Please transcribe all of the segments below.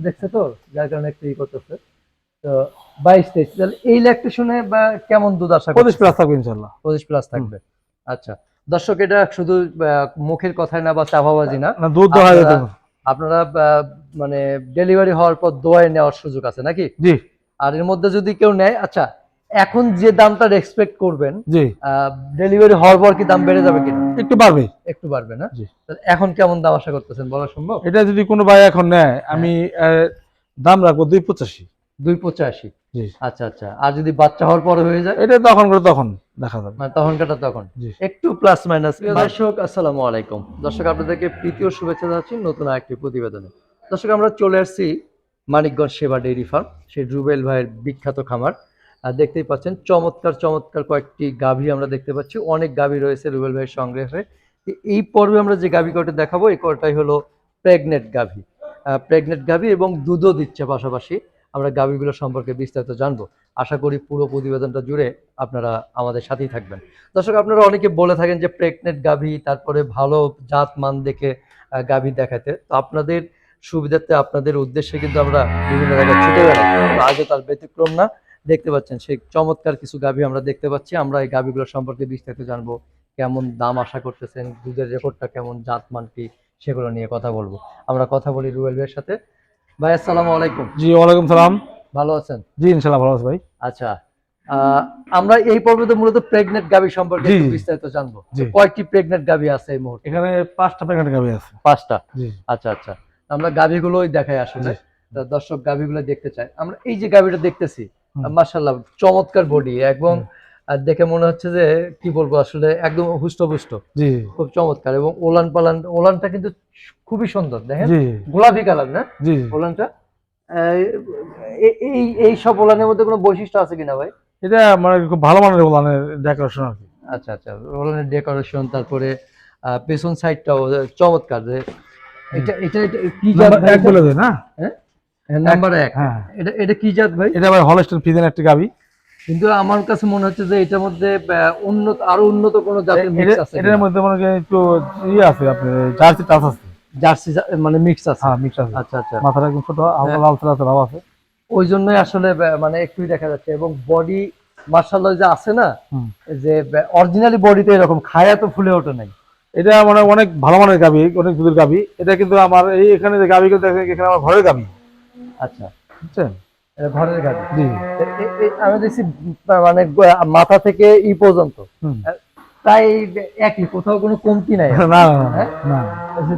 দেখছে তো যার কারণে একটু ই করতেছে। তো বাইশ তেইশ তাহলে এই ল্যাকটেশনে বা কেমন দুধ আশা পঁচিশ প্লাস থাকবে ইনশাল্লাহ। পঁচিশ প্লাস থাকবে। আচ্ছা দর্শক এটা শুধু মুখের কথায় না বা চাপাবাজি না। না দুধ দোয়া আপনারা- মানে ডেলিভারি হওয়ার পর দোয়ায় নেওয়ার সুযোগ আছে নাকি? জি। আর এর মধ্যে যদি কেউ নেয় আচ্ছা এখন যে দামটা এক্সপেক্ট করবেন জি। ডেলিভারি হওয়ার পর কি দাম বেড়ে যাবে কিনা? একটু বাড়বে। একটু বাড়বে না? জি। তাহলে এখন কেমন দাম আশা করতেছেন? বলা সম্ভব? এটা যদি কোনো ভাই এখন নেয় আমি আহ, দাম রাখব দুই পঁচাশি। দুই পঁচাশি? জি। আচ্ছা আচ্ছা। আর যদি বাচ্চা হওয়ার পরে হয়ে যায়? এটা তখন করে তখন দেখা যাবে। মানে তখন কাটা তখন? জি। একটু প্লাস মাইনাস দর্শক আসসালামু আলাইকুম। দর্শক আপনাদেরকে প্রীতীয় শুভেচ্ছা জানাচ্ছি নতুন আরেকটি প্রতিবেদনে। দর্শক আমরা চলে আসছি মানিকগঞ্জ সেবা ডেইরি ফার্ম সেই রুবেল ভাইয়ের বিখ্যাত খামার। আর দেখতেই পাচ্ছেন, চমৎকার চমৎকার কয়েকটি গাভী আমরা দেখতে পাচ্ছি। অনেক গাভী রয়েছে রুবেল ভাইয়ের সংগ্রহে। এই পর্বে আমরা যে গাভী কটা দেখাবো, এই কটাই হলো প্রেগনেন্ট গাভী। প্রেগনেন্ট গাভী এবং দুধও দিচ্ছে পাশাপাশি। আমরা গাভীগুলো সম্পর্কে বিস্তারিত জানব। আশা করি পুরো প্রতিবেদনটা জুড়ে আপনারা আমাদের সাথেই থাকবেন। দর্শক, আপনারা অনেকে বলে থাকেন যে প্রেগনেন্ট গাভী, তারপরে ভালো জাত মান দেখে গাভী দেখাতে। তো আপনাদের সুবিধার্থে, আপনাদের উদ্দেশ্যে কিন্তু আমরা বিভিন্ন জায়গায় ছুটে বেড়াই। আগে তার ব্যতিক্রম না। দেখতে পাচ্ছেন সেই চমৎকার কিছু গাভী আমরা দেখতে পাচ্ছি। আমরা এই গাভীগুলো সম্পর্কে বিস্তারিত জানব কেমন দাম আশা করতেছেন দুধের রেকর্ডটা কেমন জাত মান কি সেগুলো নিয়ে কথা বলব। আমরা কথা বলি রুয়েল ভাইয়ের সাথে। ভাই আসসালামু আলাইকুম। জি ওয়ালাইকুম সালাম। ভালো আছেন? জি ইনশাল্লাহ ভালো আছে ভাই। আচ্ছা আহ, আমরা এই পর্বতে মূলত প্রেগনেন্ট গাভী সম্পর্কে বিস্তারিত জানব। কয়েকটি প্রেগনেন্ট গাভী আছে এই মুহূর্তে? এখানে পাঁচটা প্যাকেট গাবি আছে। পাঁচটা? আচ্ছা আচ্ছা। আমরা গাভীগুলোই দেখাই আসলে। তা দর্শক গাভীগুলো দেখতে চাই আমরা এই যে গাভীটা দেখতেছি। মাশাল্লাহ চমৎকার বডি এবং দেখে মনে হচ্ছে যে কি বলব আসলে একদম হুষ্টপুষ্ট। জি। খুব চমৎকার এবং ওলান পালান ওলানটা কিন্তু খুবই সুন্দর দেখেন? গোলাপি কালার না? ওলানটা? এই এই সব ওলানের মধ্যে কোনো বৈশিষ্ট্য আছে কিনা ভাই? এটা মানে খুব ভালো মানের ওলানের ডেকোরেশন আর কি। আচ্ছা আচ্ছা ওলানের ডেকোরেশন তারপরে আহ, পেছন সাইডটাও চমৎকার যে এটা এটা কি এক বলে দেয় না? নাম্বার এক হ্যাঁ। এটা এটা কি জাত ভাই? এটা ভাই হলস্টেন ফিজেন একটা গাবি কিন্তু আমার কাছে মনে হচ্ছে যে এটার মধ্যে উন্নত আরও উন্নত কোনো জাতের মিক্স আছে এটার মধ্যে মনে করেন একটু ইয়ে আছে আপনার জার্সি টাচ আছে। জার্সি মানে মিক্স আছে। হ্যাঁ মিক্স আছে। আচ্ছা আচ্ছা। মাথাটা একদম ছোট হালকা হ্যাঁ। লাল লাল ভাব আছে। ওই জন্যই আসলে মানে একটুই দেখা যাচ্ছে। এবং বডি মার্শাল্লাহ যে আছে না। যে অরিজিনালি বডিতে এরকম খায়া তো ফুলে ওঠে নাই। এটা মানে অনেক ভালো মানের গাবি অনেক দুধের গাবি এটা কিন্তু আমার এই এখানে যে গাবিগুলো দেখেন এখানে আমার ঘরের গাবি আচ্ছা। বুঝছেন? ঘরের গাড়ি? জি। আমি দেখছি মানে মাথা থেকে ই পর্যন্ত। তাই একই কোথাও কোনো কমতি নাই। না হ্যাঁ?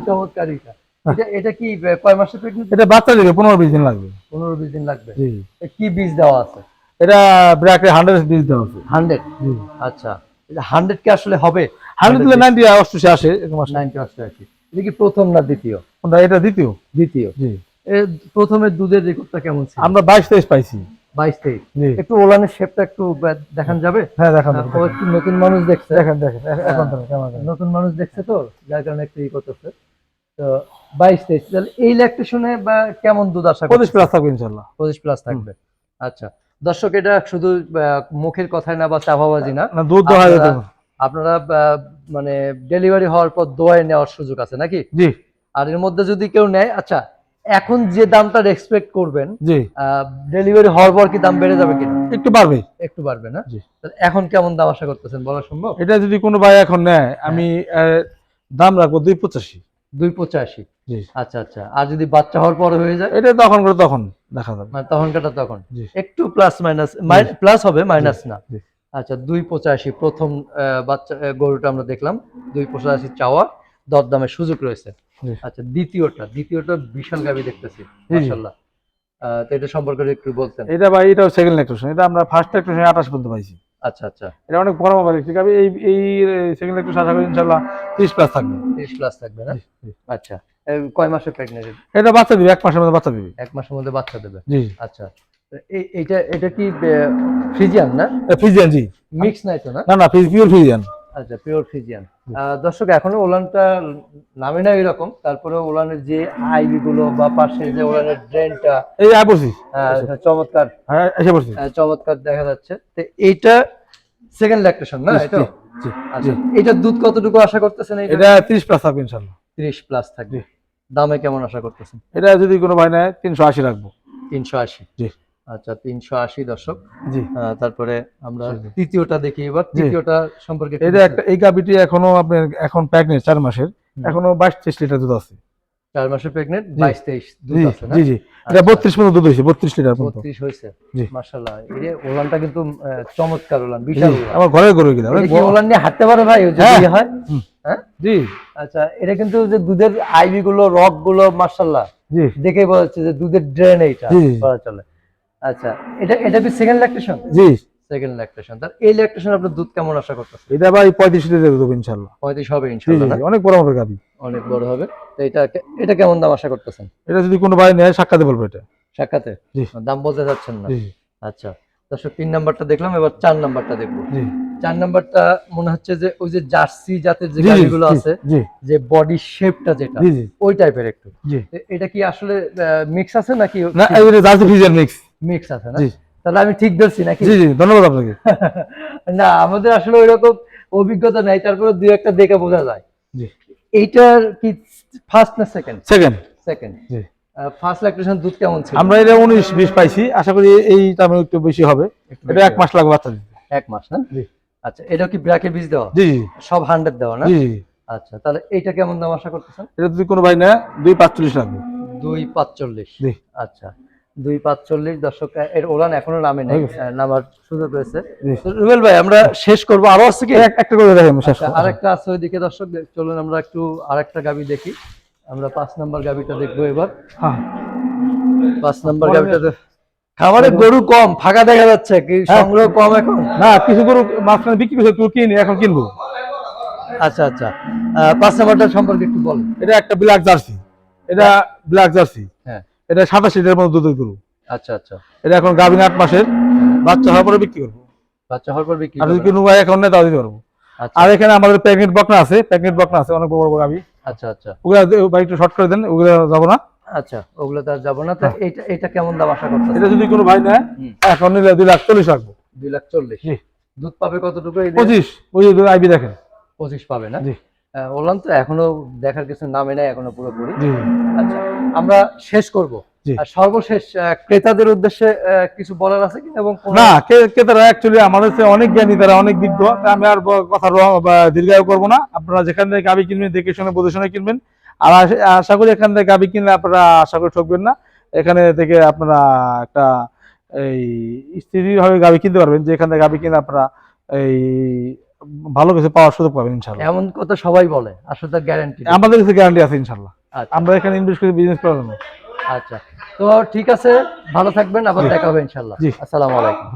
চমৎকার এটা। এটা এটা কি কয় মাসের প্রেগনেন্ট এটা বাচ্চা দিবে পনেরো বিশ দিন লাগবে। পনেরো বিশ দিন লাগবে। জি। কি বীজ দেওয়া আছে? এটা ব্র্যাকে হান্ড্রেড বিশ দেওয়া আছে। হান্ড্রেড? জি। আচ্ছা। হান্ড্রেড কি আসলে হবে? হান্ড্রেড দিলে নাইনটি অষ্টশি আসে এরকম আসে নাইনটি অষ্টআশি। এটা কি প্রথম না দ্বিতীয়? এটা দ্বিতীয়। দ্বিতীয়। জি। প্রথমে দুধের রেকর্ডটা কেমন ছিল? আমরা বাইশ তেইশ পাইছি। বাইশ তেইশ। একটু ওলানের শেপটা একটু দেখান যাবে? হ্যাঁ দেখান একটু নতুন মানুষ দেখছে। দেখেন দেখেন এখন তো কেমন আছে? নতুন মানুষ দেখছে তো যার কারণে একটু ই করতেছে। তো বাইশ তেইশ তাহলে এই ল্যাকটেশনে বা কেমন দুধ আশা পঁচিশ প্লাস থাকবে ইনশাল্লাহ। পঁচিশ প্লাস থাকবে। আচ্ছা। দর্শক এটা শুধু মুখের কথায় না বা চাপাবাজি না। না দুধ আপনারা- আপনারা মানে ডেলিভারি হওয়ার পর দোয়ায় নেওয়ার সুযোগ আছে নাকি? জি। আর এর মধ্যে যদি কেউ নেয় আচ্ছা এখন যে দামটা এক্সপেক্ট করবেন জি। ডেলিভারি হওয়ার পর কি দাম বেড়ে যাবে কিনা? একটু বাড়বে। একটু বাড়বে না? জি। তাহলে এখন কেমন দাম আশা করতেছেন? বলা সম্ভব? এটা যদি কোনো ভাই এখন নেয় আমি আহ, দাম রাখব দুই পঁচাশি। দুই পঁচাশি? জি। আচ্ছা আচ্ছা। আর যদি বাচ্চা হওয়ার পরে হয়ে যায়? এটা তখন করে তখন দেখা যাবে। মানে তখন কাটা তখন? জি। একটু প্লাস মাইনাস প্লাস হবে মাইনাস না। আচ্ছা দুই পঁচাশি। প্রথম বাচ্চা গরুটা আমরা দেখলাম। দুই পঁচাশি চাওয়া। দরদামের সুযোগ রয়েছে। আচ্ছা দ্বিতীয়টা দ্বিতীয়টা বিশাল গাবি দেখতেছি মাশাআল্লাহ। তো এটা সম্পর্কে একটু বলতেন। এটা ভাই এটাও সেকেন্ড ইলেকট্রেশন এটা আমরা ফার্স্ট ইলেকট্রেশন আঠাশ পর্যন্ত পাইছি। আচ্ছা আচ্ছা। এটা অনেক বড় মোবাইল ঠিক আছে এই এই সেকেন্ড ইলেকট্রেশন আশা করি ইনশাল্লাহ তিরিশ প্লাস থাকবে। তিরিশ প্লাস থাকবে না। আচ্ছা কয় মাসের প্রেগনেন্ট এটা বাচ্চা দিবে এক মাসের মধ্যে বাচ্চা দিবে। এক মাসের মধ্যে বাচ্চা দেবে? জি আচ্ছা এইটা এটা কি ফ্রিজিয়ান না? ফিজিয়ান জি। মিক্স নাই তো না? না না পিওর ফিজিয়ান আচ্ছা পিওর ফিজিয়ান দর্শক এখনও ওলানটা নামে না এরকম তারপরে ওলানের যে আইবি গুলো বা পাশে যে ওলানের ড্রেনটা এই আয় পড়ছি চমৎকার। হ্যাঁ এসে পড়ছি। চমৎকার দেখা যাচ্ছে। তো এইটা সেকেন্ড ল্যাকটেশন না এটা? আচ্ছা এটার দুধ কতটুকু আশা করতেছেন এটা তিরিশ প্লাস থাকবে ইনশাল্লাহ। তিরিশ প্লাস থাকবে। দামে কেমন আশা করতেছেন? এটা যদি কোনো ভাই নেয় তিনশো আশি রাখব। তিনশো আশি। জি। আচ্ছা তিনশো আশি দর্শক জি। তারপরে আমরা। তৃতীয়টা দেখি এবার। তৃতীয়টা সম্পর্কে এটা একটা এই গাবিটি এখনও আপনার এখন প্রেগনেন্ট চার মাসের। এখনও বাইশ তেইশ লিটার দুধ আছে। চার মাসের প্রেগনেন্ট বাইশ তেইশ দুধ আছে জি জি। এটা আচ্ছা। বত্রিশ পর্যন্ত দুধ হয়েছে বত্রিশ লিটার বত্রিশ হয়েছে। জি। এই ওলানটা কিন্তু চমৎকার ওলান বিশাল আমার ঘরের গরু গেলে এটা কি ওলান নিয়ে হাঁটতে পারে ভাই? যদি হ্যাঁ। হয়। হ্যাঁ? জি। আচ্ছা এটা কিন্তু যে দুধের আইভি গুলো রকগুলো মার্শাল্লাহ জি। দেখে বোঝা যাচ্ছে যে দুধের ড্রেন এইটা চলে। আচ্ছা এটা এটা কি সেকেন্ড ল্যাকটেশন জি। সেকেন্ড ল্যাকটেশন তার এই ল্যাকটেশন আপনার দুধ কেমন আশা করতেছে এটা ভাই পঁয়ত্রিশ লিটার দেবো ইনশাল্লাহ পঁয়ত্রিশ হবে না? অনেক বড় মাপের গাবি। অনেক বড় হবে। তো এটা এটা কেমন দাম আশা করতেছেন? এটা যদি কোনো ভাই নেয় সাক্ষাতে বলব এটা। সাক্ষাতে? দাম বলতে যাচ্ছেন না। আচ্ছা দর্শক তিন নাম্বারটা দেখলাম এবার চার নাম্বারটা দেখব। চার নাম্বারটা মনে হচ্ছে যে ওই যে জার্সি জাতের যে গাড়িগুলো আছে যে বডি শেপটা যেটা ওই টাইপের একটু। এটা কি আসলে মিক্স আছে নাকি না এই জার্সি মিক্স মিক্স আছে না? তাহলে আমি ঠিক ধরছি নাকি? জি জি ধন্যবাদ আপনাকে। না আমাদের আসলে ওই রকম অভিজ্ঞতা নাই তারপরে দুই একটা দেখে বোঝা যায়। জি। এইটার কি ফার্স্ট না সেকেন্ড সেকেন্ড সেকেন্ড জি ফার্স্ট ল্যাকটেশন দুধ কেমন ছিল? আমরা এটা উনিশ বিশ পাইছি। আশা করি এই দামে একটু বেশি হবে। এটা এক মাস লাগবে বাচ্চা দিতে। এক মাস না? জি। আচ্ছা এটা কি ব্র্যাকের বীজ দেওয়া? জি সব হান্ড্রেড দেওয়া না? জি আচ্ছা তাহলে এইটা কেমন দাম আশা করতেছেন? এটা যদি কোনো ভাই দুই পাঁচচল্লিশ লাগবে। দুই পাঁচচল্লিশ। জি। আচ্ছা। দুই পাঁচচল্লিশ দর্শক এর ওলান এখনও নামে নেই নামার সুযোগ রয়েছে। রুবেল ভাই আমরা শেষ করব। আরও আছে কি? একটা করে দেখেন শেষ আচ্ছা। আরেকটা আছে ওইদিকে দর্শক চলুন আমরা একটু আরেকটা গাবি দেখি। আমরা পাঁচ নাম্বার গাবিটা দেখব এবার। হ্যাঁ। পাঁচ নাম্বার গাবিটা খাবারে গরু কম ফাঁকা দেখা যাচ্ছে কি হ্যাঁ। সংগ্রহ কম এখন? না কিছু গরু মাঝখানে বিক্রি করছে তুই কিনি এখন কিনবো। আচ্ছা আচ্ছা। পাঁচ নাম্বারটা সম্পর্কে একটু বল এটা একটা ব্ল্যাক জার্সি এটা ব্ল্যাক জার্সি হ্যাঁ। এটা সাতাশ লিটার মতো দুধের গরু আচ্ছা আচ্ছা। এটা এখন গাভিন আট মাসের। বাচ্চা হওয়ার পরে বিক্রি করব। বাচ্চা হওয়ার পর বিক্রি আর যদি কোনো ভাই এখন নেয় তাও দিতে পারব। আচ্ছা। আর এখানে আমাদের প্যাকেট বকনা আছে প্যাকেট বকনা আছে অনেক বড় বড় গাভি। আচ্ছা আচ্ছা। ওগুলা একটু শর্ট করে দেন ওগুলো যাব না। আচ্ছা ওগুলো তো আর যাব না। তো এইটা এইটা কেমন দাম আশা করতেছে এটা যদি কোনো ভাই নেয় এখন নিলে দুই লাখ চল্লিশ রাখব। দুই লাখ চল্লিশ। দুধ পাবে কতটুকু? পঁচিশ। ওই আইবি দেখেন। পঁচিশ পাবে না? জি। বললাম তো এখনও দেখার কিছু নামে নাই এখনও পুরোপুরি। আচ্ছা। আমরা শেষ করব। আর সর্বশেষ ক্রেতাদের উদ্দেশ্যে কিছু বলার আছে কি এবং না ক্রেতারা অ্যাকচুয়ালি আমাদের অনেক জ্ঞানী তারা অনেক বিজ্ঞ। আমি আর কথা দীর্ঘায়ু করব না। আপনারা যেখান থেকে গাবি কিনবেন দেখে শুনে বুঝে শুনে কিনবেন। আর আশা করি এখান থেকে গাবি কিনলে আপনারা আশা করি ঠকবেন না। এখানে থেকে আপনারা একটা এই স্থিরভাবে গাবি কিনতে পারবেন যে এখান থেকে গাবি কিনে আপনারা এই ভালো কিছু পাওয়ার সুযোগ পাবেন ইনশাল্লাহ এমন কথা সবাই বলে আসলে তার গ্যারান্টি আমাদের কাছে গ্যারান্টি আছে ইনশাল্লাহ আমরা এখানে ইনভেস্ট করে বিজনেস জন্য আচ্ছা। তো ঠিক আছে ভালো থাকবেন আবার দেখা হবে ইনশাল্লাহ। আসসালামু আলাইকুম।